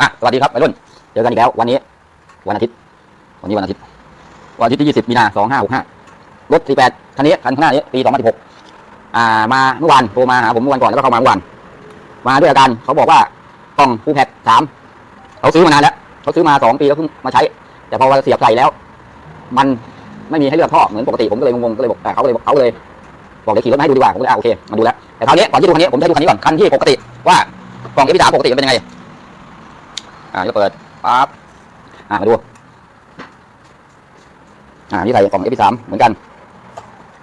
อะสวัสดีครับวัยรุ่นเจอกันอีกแล้ว วันนี้ วันอาทิตย์ วันนี้วันอาทิตย์ วันอาทิตย์ที่ 20 มีนา2565รถ 48 คันนี้คันข้างหน้านี้ปี 2016 อ่า มาเมื่อวานโทรมาหาผมเมื่อวันก่อนแล้วก็เข้ามาเมื่อวาน มาด้วยอาการเขาบอกว่ากล่องฟูแพ็คสามเขาซื้อมานานแล้วเขาซื้อมาสองปีแล้วเพิ่งมาใช้ แต่พอเสียบใส่แล้ว มันไม่มีให้เลือกท่อเหมือนปกติผมก็เลยงงๆก็เลยบอกแต่เขาเลยบอกเขาเลยบอกเดี๋ยวขี่รถมาให้ดูดีกว่าผมก็เลยอ่าโอเคมาดูแล้วแต่คราวนี้ก่อนที่ดูคันนี้ผมจะดูคันนี้ก่อนคันที่ปกติว่ากล่องเอพิสามปกติมันเป็นยังไง อ่าจะเปิดปั๊บอ่ามาดูอ่านี่ใส่กล่องเอพิสามเหมือนกัน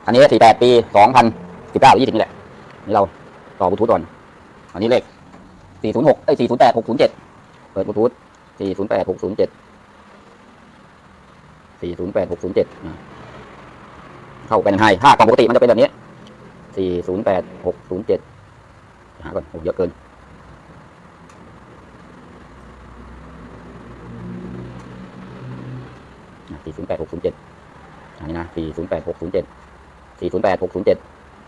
อันนี้สี่แปดปีสองพันสิบเก้ายี่สิบนี่แหละ นี่เราต่อบลูทูธก่อน อันนี้เลขสี่ศูนย์หกเอ้ยสี่ศูนย์แปดหกศูนย์เจ็ดเปิดบลูทูธสี่ศูนย์แปดหกศูนย์เจ็ดสี่ศูนย์แปดหกศูนย์เจ็ดเข้าเป็นไฮถ้ากล่องปกติมันจะเป็นแบบนี้สี่ศูนย์แปดหกศูนย์เจ็ดหาก่อนโอ้เยอะเกิน สี่ศูนย์แปดหกศูนย์เจ็ดอันนี้นะสี่ศูนย์แปดหกศูนย์เจ็ดสี่ศูนย์แปดหกศูนย์เจ็ด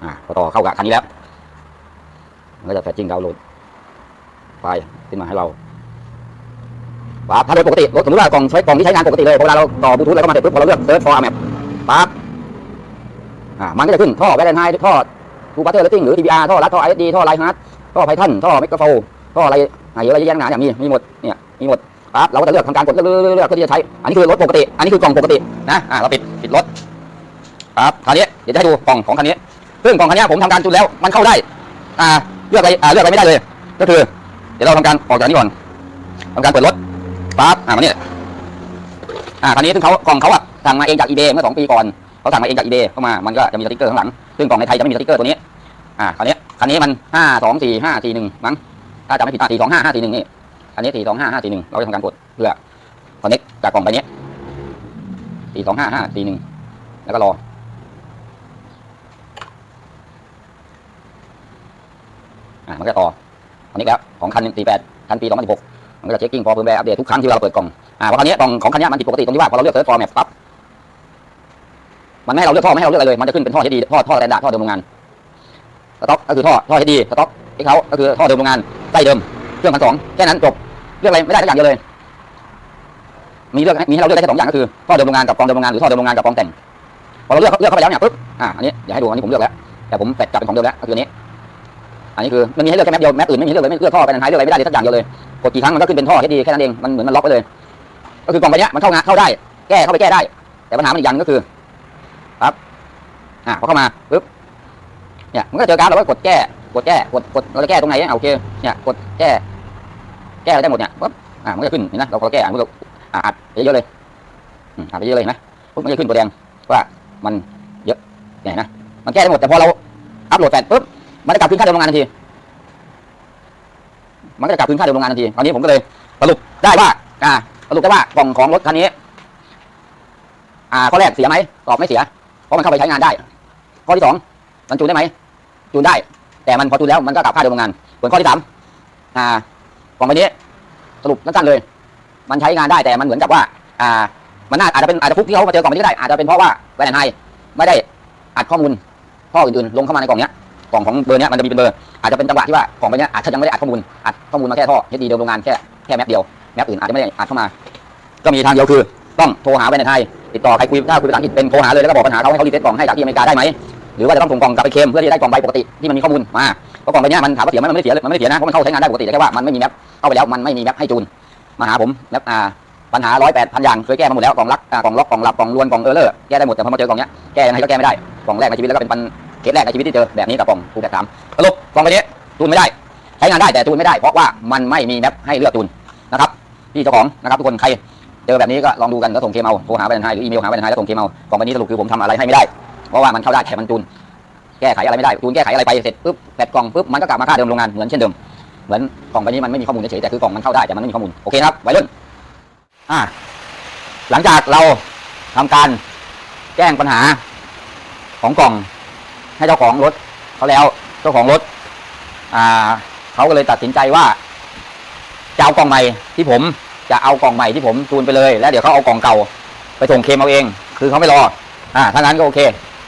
อ่าพอต่อเข้ากับคันนี้แล้ว มันก็จะแฟชชิ่งดาวน์โหลดไฟล์ขึ้นมาให้เราปั๊บถ้าโดยปกติรถสมมติว่ากล่องใช้กล่องที่ใช้งานปกติเลยพอเวลาเราต่อบลูทูธแล้วก็มาเสร็จปุ๊บพอเราเลือกเซิร์ชฟอร์แมปปั๊บอ่ามันก็จะขึ้นท่อแวร์เดนไฮท่อทูบัตเตอร์เลตติ้งหรือ TBR ท่อรัดท่อ ISD ท่อไลฮาร์ดท่อไพทันท่อเมกะโฟท่ออะไรอะไรเยอะแยะหนาเนี่ยมีมีหมดเนี่ยมีหมด ปั๊บเราก็จะเลือกทำการกดเลือกเลือกเลือกเพื่อที่จะใช้ อันนี้คือรถปกติ อันนี้คือกล่องปกตินะอ่าเราปิดปิดรถปั๊บคราวนี้เดี๋ยวจะให้ดูกล่องของคันนี้ ซึ่งกล่องคันนี้ผมทำการจูนแล้วมันเข้าได้อ่าเลือกอะไรอ่าเลือกอะไรไม่ได้เลย ก็คือ เดี๋ยวเราทำการออกจากนี้ก่อนทำการเปิดรถปั๊บอ่ามาเนี่ยอ่าคันนี้ซึ่งเขากล่องเขาอะสั่งมาเองจากอีเบเมื่อสองปีก่อนเขาสั่งมาเองจากอีเบเข้ามามันก็จะมีสติ๊กเกอร์ข้างหลัง ซึ่งกล่องในไทยจะไม่มีสติ๊กเกอร์ตัวนี้อ่าคันนี้คันนี้มันห้าสองสี่ห้าสี่หนึ่งมั้งถ้าจำไม่ผิดอ่าสี่สองห้าห้าสี่หนึ่งนี่ อันนี้สี่สองห้าห้าสี่หนึ่งเราจะทำการกดเพื่อคอนเน็กจากกล่องใบนี้สี่สองห้าห้าสี่หนึ่งแล้วก็รอ อ่ามันก็จะต่อคอนเน็กแล้วของคันสี่แปดคันปีสองพันสิบหกมันก็จะเช็คกิ้งพอเพิ่มแบร์อัปเดตทุกครั้งที่เราเปิดกล่อง อ่าเพราะคันนี้กล่องของคันนี้มันผิดปกติตรงที่ว่าพอเราเลือกเซิร์ชฟอร์แมปปั๊บมันไม่ให้เราเลือกท่อไม่ให้เราเลือกอะไรเลย มันจะขึ้นเป็นท่อที่ดีท่อท่อแตนดาท่อเดิมโรงงานสต็อกก็คือท่อท่อที่ดีสต็อกที่เขาก็คือท่อเดิมโรงงานไส้เดิม เครื่องพันสองแค่นั้นจบเลือกอะไรไม่ได้สักอย่างเดียวเลย มีเลือกมีให้เราเลือกได้แค่สองอย่างก็คือท่อเดิมโรงงานกับกองเดิมโรงงานหรือท่อเดิมโรงงานกับกองแต่งพอเราเลือกเลือกเข้าไปแล้วเนี่ยปุ๊บอ่าอันนี้เดี๋ยวให้ดูอันนี้ผมเลือกแล้ว แต่ผมแปะกลับเป็นของเดิมแล้วก็คืออันนี้ อันนี้คือมันมีให้เลือกแค่แมปเดียวแมปอื่นไม่มีเลือกเลยไม่เลือกท่อไปทางไหนเลือกอะไรไม่ได้เลยสักอย่างเดียวเลยกดกี่ครั้งมันก็ขึ้นเป็นท่อแค่ดีแค่นั้นเองมันเหมือนมันล็อกไปเลย ก็คือกล่องใบเนี้ยมันเข้างานเข้าได้ แก้เข้าไปแก้ได้ แต่ปัญหามันอีกอย่างก็คือครับอ่าพอเข้ามาปุ๊บเนี่ยมันก็เจอการเราก็กดแก้กดแก้กดกดเราจะแก้ตรงไหนอะโอเคเนี่ยกดแก้ แก้อะไรได้หมดเนี่ยปุ๊บอ่ามันก็จะขึ้นเห็นไหมเราก็แก้อะมันก็อ่าอัดเยอะๆเลยอืมอ่านไปเยอะเลยเห็นไหมปุ๊บมันจะขึ้นตัวแดงว่ามันเยอะเนี่ยเห็นไหมมันแก้ได้หมดแต่พอเราอัพโหลดแฟลชปุ๊บมันจะกลับคืนค่าเดิมโรงงานทันทีมันก็จะกลับคืนค่าเดิมโรงงานทันทีตอนนี้ผมก็เลยสรุปได้ว่า อ่าสรุปได้ว่ากล่องของรถคันนี้ อ่าข้อแรกเสียไหมตอบไม่เสีย เพราะมันเข้าไปใช้งานได้ ข้อที่สองมันจูนได้ไหมจูนได้ แต่มันพอจูนแล้วมันก็กลับค่าเดิมโรงงาน ส่วนข้อที่สามอ่า กล่องใบนี้สรุปสั้นๆเลย มันใช้งานได้แต่มันเหมือนกับว่า อ่า มันน่าอาจจะเป็นอาจจะฟุกที่เขามาเจอกล่องนี้ก็ได้อาจจะเป็นเพราะว่าแวนไฮไม่ได้อัดข้อมูลข้ออื่นๆลงเข้ามาในกล่องนี้กล่องของเบอร์นี้มันจะมีเป็นเบอร์อาจจะเป็นจังหวะที่ว่ากล่องใบนี้อาจจะยังไม่ได้อัดข้อมูลอัดข้อมูลมาแค่ท่อเฮดีเดิมโรงงานแค่แค่แมปเดียวแมปอื่นอาจจะไม่ได้อัดเข้ามา ก็มีทางเดียวคือต้องโทรหาแวนไฮติดต่อใครคุยถ้าคุยภาษาอังกฤษเป็นโทรหาเลยแล้วก็บอกปัญหาเขาให้เขารีเซ็ตกล่องให้จากที่อเมริกาได้ไหมหรือว่าจะต้องส่งกล่องกลับไปเคมเพื่อที่จะได้กล่องใบปกติที่มันมีข้อมูลมา พราะกล่องใบเนี้ยมันถามว่าเสียไหมมันไม่ได้เสียเลยมันไม่ได้เสียนะเพราะมันเข้าใช้งานได้ปกติแต่แค่ว่ามันไม่มีแมปเข้าไปแล้วมันไม่มีแมปให้จูนมาหาผมแมปอ่าปัญหาร้อยแปดพันอย่างเคยแก้มาหมดแล้วกล่องลักอ่ากล่องล็อกกล่องหลับกล่องลวนกล่องเออร์เลอร์แก้ได้หมดแต่พอมาเจอกล่องเนี้ยแก้ยังไงก็แก้ไม่ได้กล่องแรกในชีวิตแล้วก็เป็นปัญเคสแรกในชีวิตที่เจอแบบนี้กับกล่องคูแบบสามสรุปกล่องใบนี้จูนไม่ได้ใช้งานได้แต่จูนไม่ได้ เพราะว่ามันไม่มีแมปให้เลือกจูนนะครับพี่เจ้าของนะครับทุกคนใครเจอแบบนี้ก็ลองดูกันแล้วส่งเคมเอาโทรหาไปทางไทยหรืออีเมลหาไปทางไทยแล้วส่งเคมเอากล่องใบนี้สรุปคือผมทำอะไรให้ไม่ได้เพราะว่ามันเข้าได้แต่มันจูน แก้ไขอะไรไม่ได้จูนแก้ไขอะไรไปเสร็จปุ๊บแปดกล่องปุ๊บมันก็กลับมาค่าเดิมโรงงานเหมือนเช่นเดิมเหมือนกล่องใบนี้มันไม่มีข้อมูลเฉยแต่คือกล่องมันเข้าได้แต่มันไม่มีข้อมูลโอเคครับไวรุ่นอ่าหลังจากเราทำการแจ้งปัญหาของกล่องให้เจ้าของรถเขาแล้วเจ้าของรถอ่าเขาก็เลยตัดสินใจว่าจะเอากล่องใหม่ที่ผมจะเอากล่องใหม่ที่ผมจูนไปเลยแล้วเดี๋ยวเขาเอากล่องเก่า ไปส่งเคมเอาเอง คือเขาไม่รออ่าถ้างั้นก็โอเค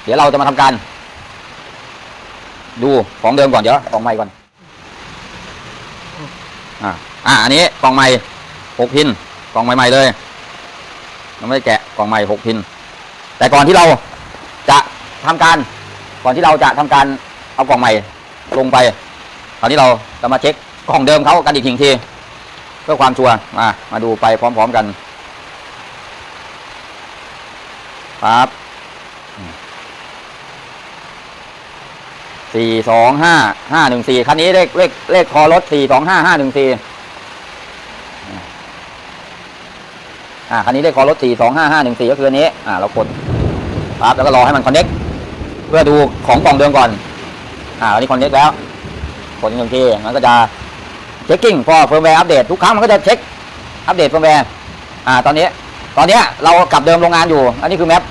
เดี๋ยวเราจะมาทำการ ดูของเดิมก่อนเดี๋ยวของใหม่ก่อน อ่า อ่า อันนี้กล่องใหม่หกพินกล่องใหม่ๆเลยยังไม่ได้แกะกล่องใหม่หกพิน แต่ก่อนที่เราจะทำการ ก่อนที่เราจะทำการเอากล่องใหม่ลงไปคราวนี้เราจะมาเช็คกล่องเดิมเขากันอีกทีเพื่อความชัวร์มามาดูไปพร้อม ๆกันครับ สี่สองห้าห้าหนึ่งสี่คันนี้เลขเลขเลขคอรถสี่สองห้าห้าหนึ่งสี่อ่าคันนี้เลขคอรถสี่สองห้าห้าหนึ่งสี่ก็คืออันนี้อ่าเรากดครับแล้วก็รอให้มันคอนเน็กเพื่อดูของกล่องเดิมก่อน อ่าอันนี้คอนเน็กแล้วกดอีกหนึ่งทีมันก็จะเช็คกิ้งพอเฟิร์มแวร์อัปเดตทุกครั้งมันก็จะเช็คอัปเดตเฟิร์มแวร์อ่าตอนนี้ ตอนเนี้ยเรากลับเดิมโรงงานอยู่ อันนี้คือแมป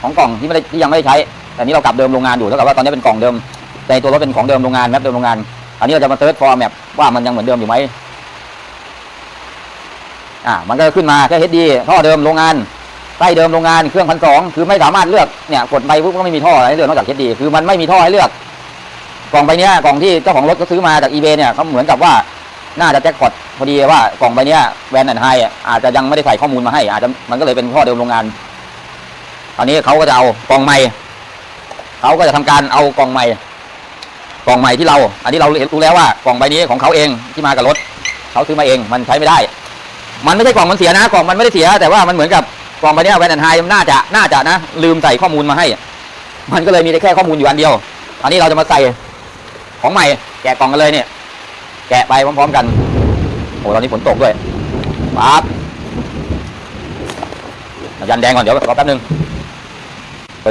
ของกล่องที่ไม่ได้ที่ยังไม่ได้ใช้ แต่นี้เรากลับเดิมโรงงานอยู่เท่ากับว่าตอนนี้เป็นกล่องเดิมในตัวรถเป็นของเดิมโรงงานแมปเดิมโรงงาน อันนี้เราจะมาเซิร์ชฟอร์แมปว่ามันยังเหมือนเดิมอยู่ไหมอ่ามันก็ขึ้นมาแค่ HD ท่อเดิมโรงงานใต้เดิมโรงงานเครื่องพันสองคือไม่สามารถเลือกเนี่ยกดไปปุ๊บก็ไม่มีท่ออะไรให้เลือกนอกจาก HD คือมันไม่มีท่อให้เลือก กล่องใบเนี้ยกล่องที่เจ้าของรถก็ซื้อมาจาก eBay เนี่ยเขาเหมือนกับว่าน่าจะแจ็คพอตพอดีว่ากล่องใบเนี้ยแวนแอนไฮอาจจะยังไม่ได้ใส่ข้อมูลมาให้ อาจจะมันก็เลยเป็นข้อเดิมโรงงาน ตอนนี้เขาก็จะเอากล่องใหม่ เขาก็จะทำการเอากล่องใหม่ กล่องใหม่ที่เรา อันนี้เรารู้แล้วว่ากล่องใบนี้ของเขาเองที่มากับรถเขาซื้อมาเองมันใช้ไม่ได้ มันไม่ใช่กล่องมันเสียนะกล่องมันไม่ได้เสีย แต่ว่ามันเหมือนกับกล่องใบนี้แวนแอนไฮน่าจะน่าจะนะ ลืมใส่ข้อมูลมาให้ มันก็เลยมีได้แค่ข้อมูลอยู่อันเดียว อันนี้เราจะมาใส่ของใหม่แกะกล่องกันเลยเนี่ย แกะไปพร้อมๆกันโอ้ตอนนี้ฝนตกด้วยปั๊บยันแดงก่อนเดี๋ยวรอแป๊บนึงไป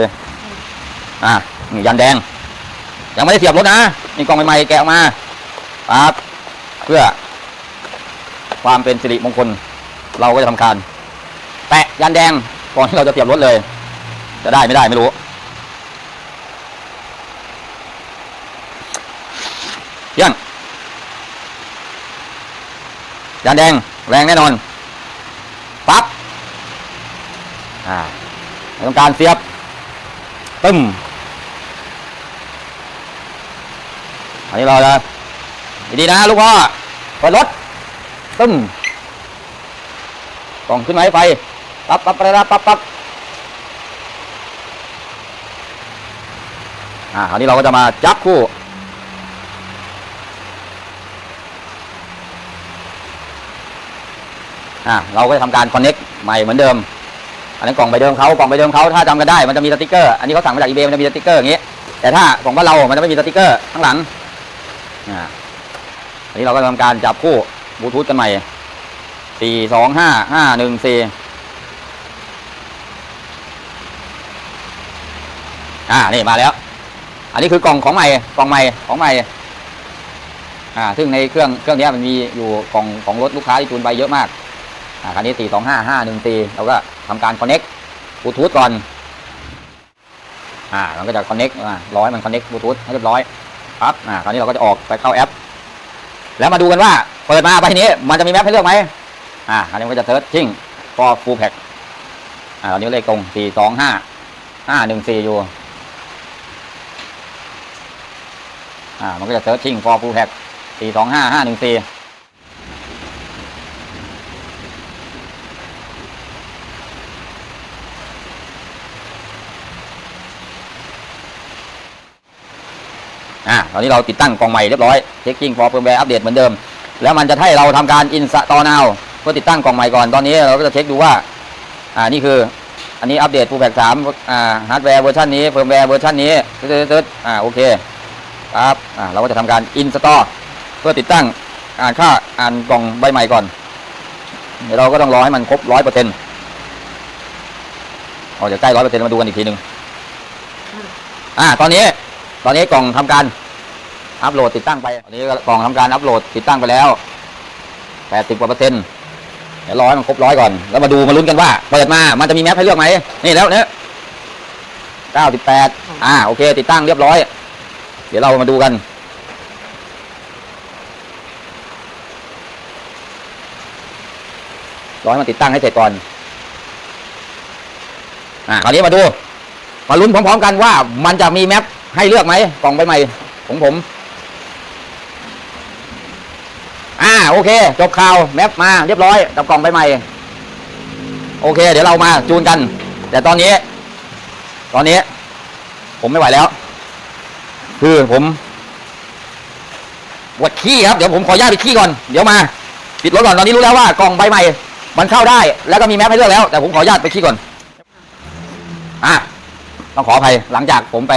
อะนี่ยันแดง ยังไม่ได้เสียบรถนะนี่กล่องใหม่ๆแกะออกมาปั๊บเพื่อ ความเป็นสิริมงคล เราก็จะทำการ แปะยันแดงก่อนที่เราจะเสียบรถเลย จะได้ไม่ได้ไม่รู้ยี่ยงยานแดงแรงแน่นอนปั๊บอ่าทำการเสียบตึ้ม อันนี้เราจะดีๆนะลูกพ่อเปิดรถตึ้มกล่องขึ้นไหมไฟปั๊บปั๊บปับปั๊บปั๊บอ่าอันนี้เราก็จะมาจับคู่อะเราก็จะทำการคอนเน็กใหม่เหมือนเดิม อันนั้นกล่องใบเดิมเขากล่องใบเดิมเขาถ้าจำกันได้มันจะมีสติกเกอร์ อันนี้เขาสั่งมาจากอีเบมันจะมีสติกเกอร์อย่างนี้ แต่ถ้ากล่องบ้านเรา มันจะไม่มีสติกเกอร์ข้างหลัง อ่าอันนี้เราก็ทำการจับคู่บลูทูธกันใหม่สี่สองห้าห้าหนึ่งสี่อ่านี่มาแล้ว อันนี้คือกล่องของใหม่กล่องใหม่ของใหม่อ่าซึ่งในเครื่องเครื่องนี้มันมีอยู่กล่องของรถลูกค้าที่จูนไปเยอะมากอ่าคันนี้4 2 5 5 1 4เราก็ทำการ connect บลูทูธก่อนอ่ามันก็จะ connect อ่าร้อยมัน connect บลูทูธให้เรียบร้อย ปั๊บอ่าคราวนี้เราก็จะออกไปเข้าแอป แล้วมาดูกันว่าเปิดมาไปนี้มันจะมีแมปให้เลือกไหมอ่าอันนี้มันก็จะเทิร์ดชิงฟอร์ฟูลแพคอ่าตอนนี้เลขตรง4 2 5 5 1 4อยู่อ่ามันก็จะ searching for full pack 4 2 5 5 1 4อ่า ตอนนี้เราติดตั้งกล่องใหม่เรียบร้อย checking for firmware อัปเดตเหมือนเดิม แล้วมันจะให้เราทำการ install now เพื่อติดตั้งกล่องใหม่ก่อนตอนนี้เราก็จะเช็คดูว่าอ่านี่คืออันนี้อัปเดต full pack 3อ่าฮาร์ดแวร์เวอร์ชันนี้ firmware เวอร์ชันนี้ตึ๊ดๆๆอ่าโอเคครับอ่าเราก็จะทำการ install เพื่อติดตั้งอ่านค่าอ่านกล่องใบใหม่ก่อนเดี๋ยวเราก็ต้องรอให้มันครบร้อยเปอร์เซ็นต์เอาเดี๋ยวใกล้ร้อยเปอร์เซ็นต์มาดูกันอีกทีหนึ่งอ่าตอนนี้ ตอนนี้กล่องทำการอัปโหลดติดตั้งไปตอนนี้กล่องทำการอัปโหลดติดตั้งไปแล้วแปดสิบกว่าเปอร์เซ็นต์เดี๋ยวรอให้มันครบร้อยก่อน แล้วมาดูมาลุ้นกันว่าเปิดมามันจะมีแมปให้เลือกไหมนี่แล้วเนี่ยเก้าสิบแปดอ่าโอเค ติดตั้งเรียบร้อย เดี๋ยวเรามาดูกันรอให้มันติดตั้งให้เสร็จก่อนอ่าคราวนี้มาดูมาลุ้นพร้อมๆกันว่ามันจะมีแมป ให้เลือกไหมกล่องใบใหม่ของผม อ่าโอเค จบข่าวแมปมาเรียบร้อยกับกล่องใบใหม่ โอเค เดี๋ยวเรามาจูนกัน แต่ตอนนี้ ตอนนี้ ผมไม่ไหวแล้ว คือผมปวดขี้ครับ เดี๋ยวผมขออนุญาตไปขี้ก่อน เดี๋ยวมา ปิดรถก่อน ตอนนี้รู้แล้วว่ากล่องใบใหม่ มันเข้าได้ แล้วก็มีแมปให้เลือกแล้ว แต่ผมขออนุญาตไปขี้ก่อน อะ ต้องขออภัยหลังจากผมไป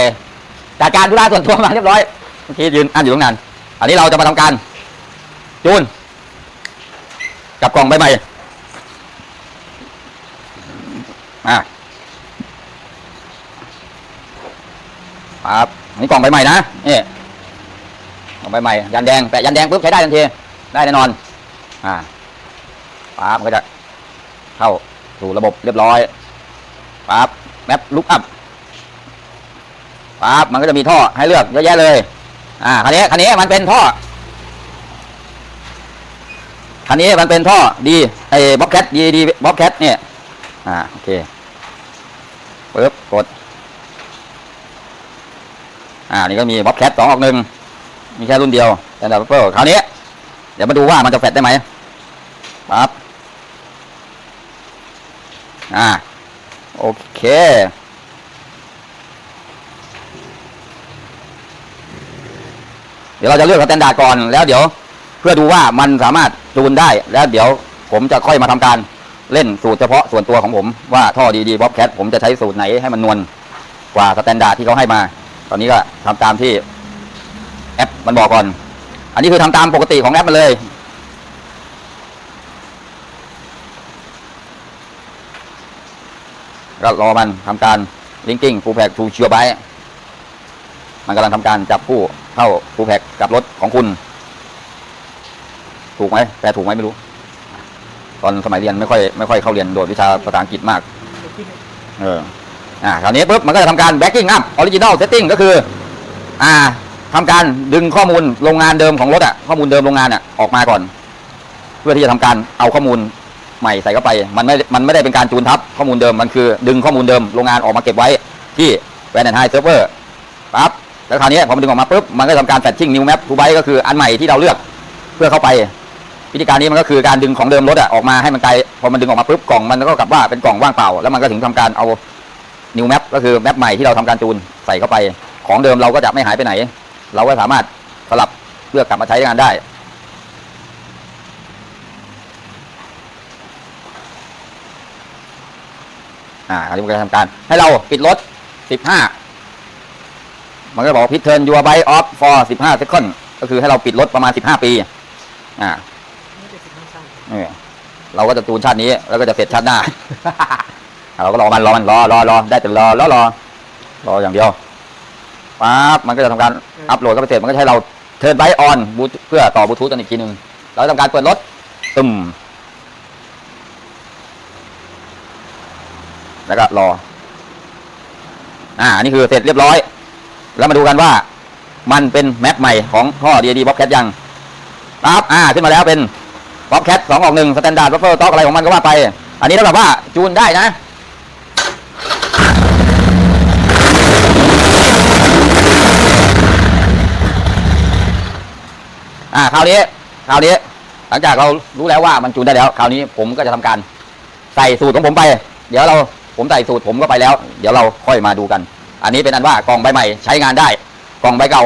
จัดการธุระส่วนตัวมาเรียบร้อยเมื่อกี้ยืนอ่านอยู่ตั้งนานอันนี้เราจะมาทำการจูนกับกล่องใบใหม่อะครับนนี่กล่องใบใหม่นะนี่กล่องใบใหม่ยันแดงแปะยันแดงปุ๊บใช้ได้ทันทีได้แน่นอนอ่าปั๊บมันก็จะเข้าสู่ระบบเรียบร้อยปั๊บแมปลุกอัพ ปั๊บมันก็จะมีท่อให้เลือกเยอะแยะเลย อ่าคันนี้คันนี้มันเป็นท่อคันนี้มันเป็นท่อดีไอ้บ๊อบแคทดีดีบ๊อบแคทเนี่ยอ่าโอเคปึ๊บกด อ่านี่ก็มีบ๊อบแคทสองออกหนึ่งมีแค่รุ่นเดียวแต่ดับเบิลคราวนี้ เดี๋ยวมาดูว่ามันจะแฟดได้ไหมปั๊บอ่าโอเค ดี๋ยวเราจะเลือกสแตนดาร์ดก่อนแล้วเดี๋ยวเพื่อดูว่ามันสามารถจูนได้แล้วเดี๋ยวผมจะค่อยมาทำการเล่นสูตรเฉพาะส่วนตัวของผมว่าท่อดีๆบ๊อบแคทผมจะใช้สูตรไหนให้มันนวลกว่าสแตนดาร์ดที่เขาให้มา ตอนนี้ก็ทำตามที่แอปมันบอกก่อน อันนี้คือทำตามปกติของแอปมันเลยก็รอมันทำการลิงกิ้งฟูแพกทูเชียร์ไบมันกำลังทำการจับคู่ เข้าฟูแพ็กกับรถของคุณ ถูกไหมแปลถูกไหมไม่รู้ ตอนสมัยเรียนไม่ค่อยไม่ค่อยเข้าเรียนโดดวิชาภาษาอังกฤษมาก เออ อ่าคราวนี้ปุ๊บมันก็จะทำการ backing up original setting ก็คือ อ่าทำการดึงข้อมูลโรงงานเดิมของรถอะข้อมูลเดิมโรงงานอะออกมาก่อน เพื่อที่จะทำการเอาข้อมูลใหม่ใส่เข้าไป มันไม่มันไม่ได้เป็นการจูนทับข้อมูลเดิมมันคือ ดึงข้อมูลเดิมโรงงานออกมาเก็บไว้ที่ v a n and High Server ปั๊บ แล้วคราวนี้พอมันดึงออกมาปุ๊บมันก็จะทำการ fetching new map to byte ก็คืออันใหม่ที่เราเลือกเพื่อเข้าไป วิธีการนี้มันก็คือการดึงของเดิมรถอะออกมาให้มันไกลพอมันดึงออกมาปุ๊บกล่องมันก็กลับว่าเป็นกล่องว่างเปล่า แล้วมันก็ถึงทำการเอา new map ก็คือแมปใหม่ที่เราทำการจูนใส่เข้าไปของเดิมเราก็จะไม่หายไปไหน เราก็สามารถสลับเลือกกลับมาใช้งานได้อ่าอันนี้มันก็จะทำการให้เราปิดรถ 15 มันก็บอกว่า turn your bike off for 15 second ก็คือให้เราปิดรถประมาณ15ปีอ่าไม่ได้สิบห้าชั้นเออเราก็จะจูนชาตินี้ แล้วก็จะเสร็จชาติหน้า เราก็รอมันรอมันรอรอรอได้แต่รอแล้วรอรออย่างเดียวปั๊บมันก็จะทำการอัปโหลดเข้าไปเสร็จมันก็จะให้เราเทิร์นไบออนบูทเพื่อต่อบลูทูธกันอีกทีหนึ่งเราจะทำการเปิดรถตึมแล้วก็รอ อ่าอันนี้คือเสร็จเรียบร้อย แล้วมาดูกันว่ามันเป็นแม็กใหม่ของท่อ DD Bob Cat ยังปั๊บอ่าขึ้นมาแล้วเป็นบ๊อบแคทสองออกหนึ่งสแตนดาร์ดบัฟเฟอร์ต็อกอะไรของมันก็ว่าไป อันนี้ถ้าแบบว่าจูนได้นะอ่าคราวนี้คราวนี้ หลังจากเรารู้แล้วว่ามันจูนได้แล้ว คราวนี้ผมก็จะทำการใส่สูตรของผมไป เดี๋ยวเราผมใส่สูตรผมก็ไปแล้ว เดี๋ยวเราค่อยมาดูกัน อันนี้เป็นอันว่ากล่องใบใหม่ ใช้งานได้ กล่องใบเก่า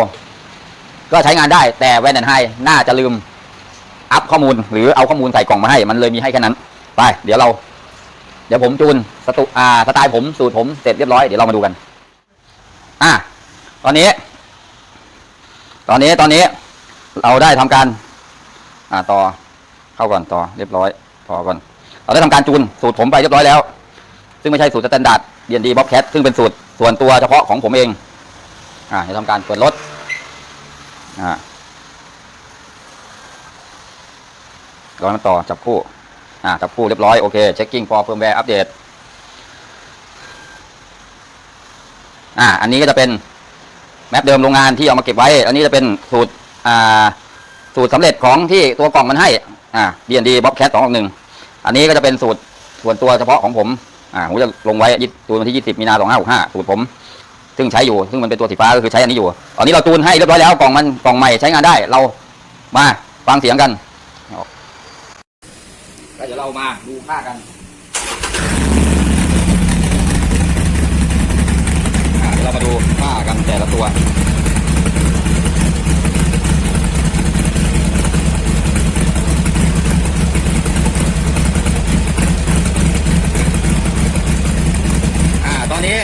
ก็ใช้งานได้แต่แวนแอนไฮน่าจะลืมอัพข้อมูล หรือเอาข้อมูลใส่กล่องมาให้ มันเลยมีให้แค่นั้น ไป เดี๋ยวเรา เดี๋ยวผมจูนสตุอ่าสไตล์ผมสูตรผมเสร็จเรียบร้อยเดี๋ยวเรามาดูกัน อะตอนนี้ ตอนนี้ตอนนี้ เราได้ทำการ อ่าต่อเข้าก่อนต่อเรียบร้อยต่อก่อน เราได้ทำการจูนสูตรผมไปเรียบร้อยแล้ว ซึ่งไม่ใช่สูตรสแตนดาร์ดเดียนดีบ๊อบแคทซึ่งเป็นสูตรส่วนตัวเฉพาะของผมเอง อ่าจะทำการเปิดรถอ่ารอนต่อจับคู่ อ่าจับคู่เรียบร้อย โอเค checking for firmware update อ่าอันนี้ก็จะเป็นแมปเดิมโรงงานที่เอามาเก็บไว้ อันนี้จะเป็นสูตรอ่าสูตรสำเร็จของที่ตัวกล่องมันให้อ่า D&D Bobcat 2 6 1อันนี้ก็จะเป็นสูตรส่วนตัวเฉพาะของผม อ่าผมจะลงไว้ยตูนวันที่20มีนา2565สูตรผม ซึ่งใช้อยู่ ซึ่งมันเป็นตัวสีฟ้าก็คือใช้อันนี้อยู่ตอนนี้เราจูนให้เรียบร้อยแล้วกล่องมันกล่องใหม่ใช้งานได้ เรามาฟังเสียงกันกแล้วเดี๋ยวเรามาดูค่ากันเดี๋ยวเรามาดูค่ากันแต่ละตัว อ่า ตอนนี้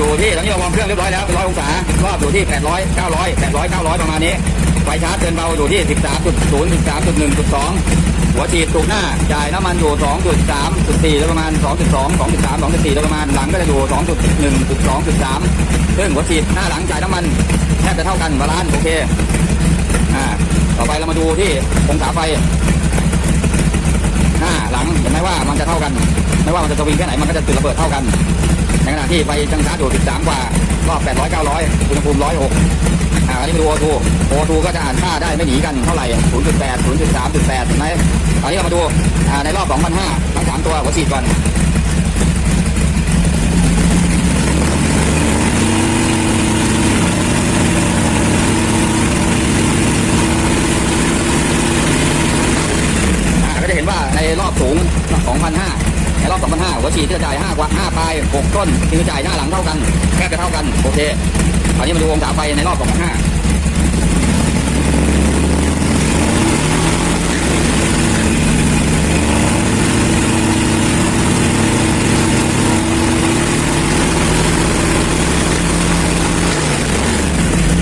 ร อยู่ที่ตอนนี้เราวอร์มเครื่องเรียบร้อยแล้วเป็นร้อยองศารอบอยู่ที่ 800 900 800 900 ประมาณนี้ ไฟชาร์จเตือนเบาอยู่ที่ 13.0 13.1.2 หัวฉีดตูกหน้า จ่ายน้ำมันอยู่ 2.3.4แล้วประมาณ 2.2 2.3 2.4แล้วประมาณ หลังก็จะอยู่ 2.1 2.3 ซึ่งหัวฉีดหน้าหลังจ่ายน้ำมันแทบจะเท่ากันบาลานซ์โอเค อ่า ต่อไปเรามาดูที่องศาไฟ หน้าหลังเห็นไหมว่ามันจะเท่ากัน ไม่ว่ามันจะสวิงแค่ไหนมันก็จะจุดระเบิดเท่ากัน ในขณะที่ไฟจังชาอยู่13 กว่ารอบ800 900อุณหภูมิ106อ่าอันนี้มาดู O2 O2 ก็จะอ่านค่าได้ไม่หนีกันเท่าไหร่ 0.8 0.3.8เห็นไหมตอนนี้เรามาดูอ่าในรอบ2,500ทั้ง3ตัวหัวฉีดก่อนอ่าก็จะเห็นว่าในรอบสูง2,500ใน รอบ2,500หัวฉีดที่จะจ่าย5กว่า5ปลาย6ต้นที่จะจ่ายหน้าหลังเท่ากันแทบจะเท่ากันโอเคคราวนี้มาดูองศาไฟในรอบ2,500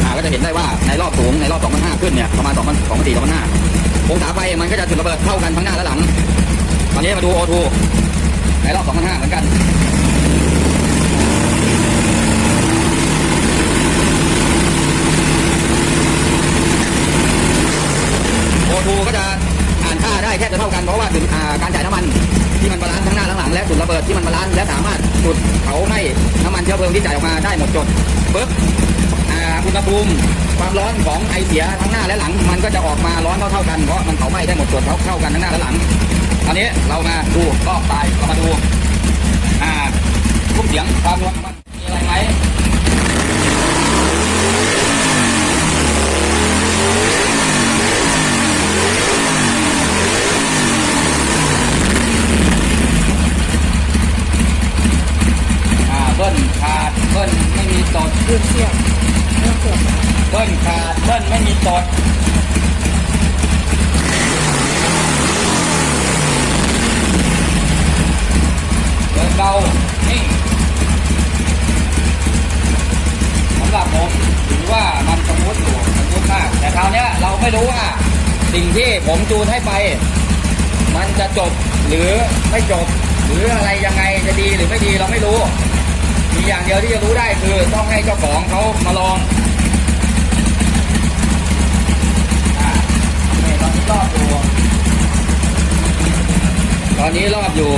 อ่าก็จะเห็นได้ว่าในรอบสูงในรอบ2,500ขึ้นเนี่ยประมาณ2,000 2,400 2,500องศาไฟมันก็จะจุดระเบิดเท่ากันทั้งหน้าและหลัง ตอนนี้มาดู O2 ในรอบ2,500เหมือนกัน O2 ก็จะอ่านค่าได้แทบจะเท่ากันเพราะว่าถึงการจ่ายน้ำมันที่มันบาลานซ์ทั้งหน้าทั้งหลังและจุดระเบิดที่มันบาลานซ์และสามารถจุดเผาไหม้น้ำมันเชื้อเพลิงที่จ่ายออกมาได้หมดจดปึ๊บอุณหภูมิความร้อนของไอเสียทั้งหน้าและหลัง มันก็จะออกมาร้อนเท่าเท่ากันเพราะมันเผาไหม้ได้หมดส่วนเท่าเท่ากันทั้งหน้าและหลัง อนนี้เรามาดูรอบตายเรามาดูอ่ารุ่มเสียงความร้อนของมันมีอะไรไหมอ่าเบิ้ลขาดเบิ้ลไม่มีตด ดูเสียงเรื่องเสียงนะ เบิ้ลขาดเบิ้ลไม่มีตดเดินเบานิ่งสำหรับผมถือว่ามันสมูทอยู่สมูทมาก แต่คราวเนี้ยเราไม่รู้ว่า สิ่งที่ผมจูนให้ไป มัน จะจบหรือไม่จบ หรืออะไรยังไงจะดีหรือไม่ดีเราไม่รู้ มีอย่างเดียวที่จะรู้ได้คือต้องให้เจ้าของเขามาลองอ่านี่ตอนนี้รอบอยู่ตอนนี้รอบอยู่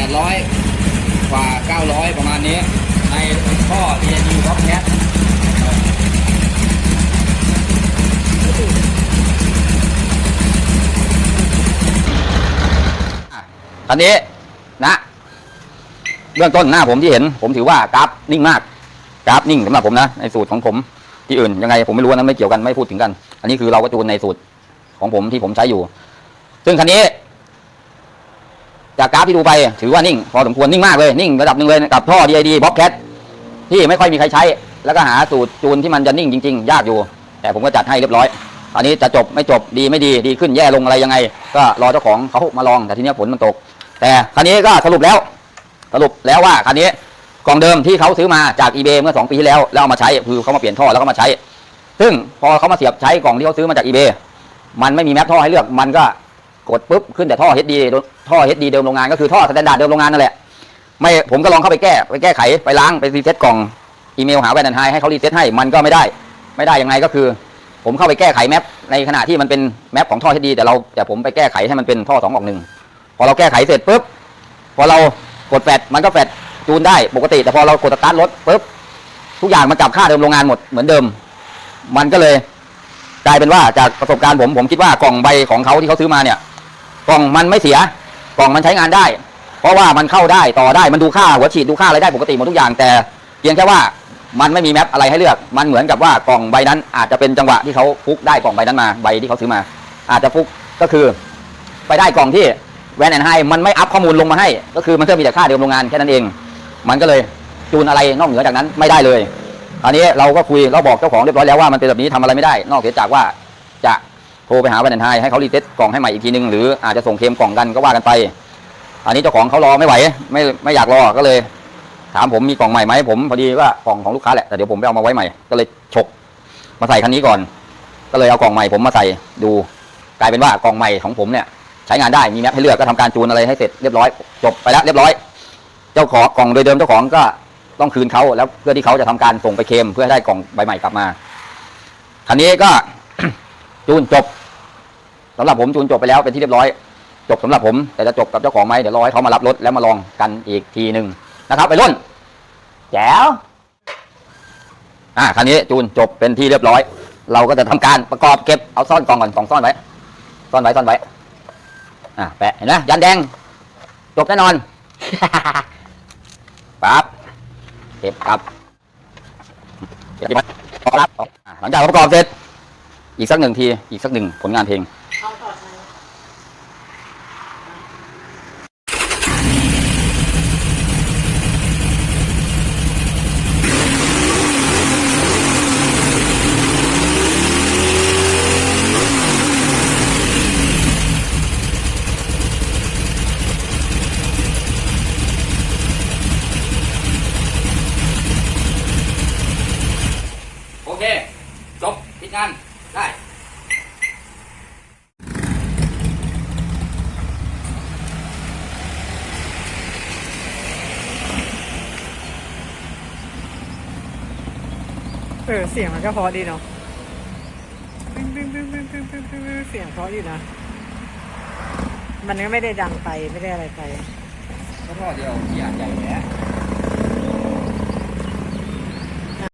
800กว่า900ประมาณนี้ในข้อ DND b o x Cat อั นนี้นะเบื้องต้นหน้าผมที่เห็น ผมถือว่ากราฟนิ่งมาก กราฟนิ่งสำหรับผมนะในสูตรของผมที่อื่นยังไงผมไม่รู้นะไม่เกี่ยวกันไม่พูดถึงกัน อันนี้คือเราก็จูนในสูตรของผมที่ผมใช้อยู่ ซึ่งคันนี้ จากกราฟที่ดูไป ถือว่านิ่ง พอสมควรนิ่งมากเลยนิ่งระดับหนึ่งเลยกับท่อ DID b o x Cat ที่ไม่ค่อยมีใครใช้ แล้วก็หาสูตรจูนที่มันจะนิ่งจริง ๆ ยากอยู่ แต่ผมก็จัดให้เรียบร้อย อันนี้จะจบไม่จบดีไม่ดีดีขึ้นแย่ลงอะไรยังไง ก็รอเจ้าของเขามาลองแต่ทีนี้ยฝนมันตก แต่คันนี้ก็สรุปแล้ว สรุปแล้วว่าคันนี้กล่องเดิมที่เขาซื้อมาจาก eBay เมื่อ 2 ปีที่แล้วแล้วเอามาใช้คือเขามาเปลี่ยนท่อแล้วก็มาใช้ ซึ่งพอเขามาเสียบใช้กล่องที่เขาซื้อมาจาก eBay มันไม่มีแมปท่อให้เลือกมันก็กดปุ๊บขึ้นแต่ท่อ HD ท่อ HD เดิมโรงงานก็คือท่อสแตนดาร์ดเดิมโรงงานนั่นแหละไม่ผมก็ลองเข้าไปแก้ไปแก้ไขไปล้างไปรีเซ็ตกล่องอีเมลหาแวนนันไฮให้เขารีเซ็ตให้มันก็ไม่ได้ ไม่ได้ยังไงก็คือ ผมเข้าไปแก้ไขแมปในขณะที่มันเป็นแมปของท่อ HD แต่เราแต่ผมไปแก้ไขให้มันเป็นท่อ2ออกหนึ่ง พอเราแก้ไขเสร็จปุ๊บพอเรากดแฟดมันก็แฟดจูนได้ปกติ แต่พอเรากดสตาร์ทรถปุ๊บทุกอย่างมันกลับค่าเดิมโรงงานหมดเหมือนเดิม มันก็เลยกลายเป็นว่าจากประสบการณ์ผมผมคิดว่ากล่องใบของเขาที่เขาซื้อมาเนี่ย กล่องมันไม่เสีย กล่องมันใช้งานได้ เพราะว่ามันเข้าได้ต่อได้มันดูค่าหัวฉีดดูค่าอะไรได้ปกติหมดทุกอย่าง แต่เพียงแค่ว่ามันไม่มีแมปอะไรให้เลือก มันเหมือนกับว่ากล่องใบนั้น อาจจะเป็นจังหวะที่เขาฟุกได้กล่องใบนั้นมาใบที่เขาซื้อมา อาจจะฟุกก็คือ ไปไปได้กล่องที่ แวนแอนไฮมันไม่อัพข้อมูลลงมาให้ ก็คือมันเพิ่มมีแต่ค่าเดิมโรงงานแค่นั้นเอง มันก็เลยจูนอะไรนอกเหนือจากนั้นไม่ได้เลยอันนี้เราก็คุยเราบอกเจ้าของเรียบร้อยแล้วว่ามันเป็นแบบนี้ทำอะไรไม่ได้ นอกเสียจากว่าจะโทรไปหาแวนแอนไฮให้เขารีเซ็ตกล่องให้ใหม่อีกทีนึงหรืออาจจะส่งเคมกล่องกันก็ว่ากันไป อันนี้เจ้าของเขารอไม่ไหว ไม่ไม่อยากรอก็เลย ถามผมมีกล่องใหม่ไหมผมพอดีว่ากล่องของลูกค้าแหละแต่เดี๋ยวผมไปเอามาไว้ใหม่ก็เลยฉกมาใส่คันนี้ก่อน ก็เลยเอากล่องใหม่ผมมาใส่ดู กลายเป็นว่ากล่องใหม่ของผมเนี่ย ใช้งานได้มีแมปให้เลือกก็ทำการจูนอะไรให้เสร็จเรียบร้อย จบไปแล้วเรียบร้อย เจ้าของกล่องโดยเดิมเจ้าของก็ต้องคืนเขาแล้วเพื่อที่เขาจะทำการส่งไปเคมเพื่อให้ได้กล่องใบใหม่กลับมาคันนี้ก็จูนจบสำหรับผมจูนจบไปแล้วเป็นที่เรียบร้อย จบสำหรับผม แต่จะจบกับเจ้าของไหมเดี๋ยวรอให้เขามารับรถแล้วมาลองกันอีกทีหนึ่งนะครับ ไปรุ่นแจ๋วอ่าคันนี้จูนจบเป็นที่เรียบร้อย เราก็จะทำการประกอบเก็บเอาซ่อนกล่องก่อนกล่องซ่อนไว้ซ่อนไว้ซ่อนไว้ อะแปะเห็นไหมยันแดงจบแน่นอน ปั๊บเก็บครับเก็บครับหลังจากประกอบเสร็จ อีกสักหนึ่งที อีกสักหนึ่งผลงานเพลง เสียงมันก็เพราะดีเนาะเสียงเพราะอยู่นะ มันก็ไม่ได้ดังไปไม่ได้อะไรไป ก็ท่อเดียวอย่าจใหญ่แล้ว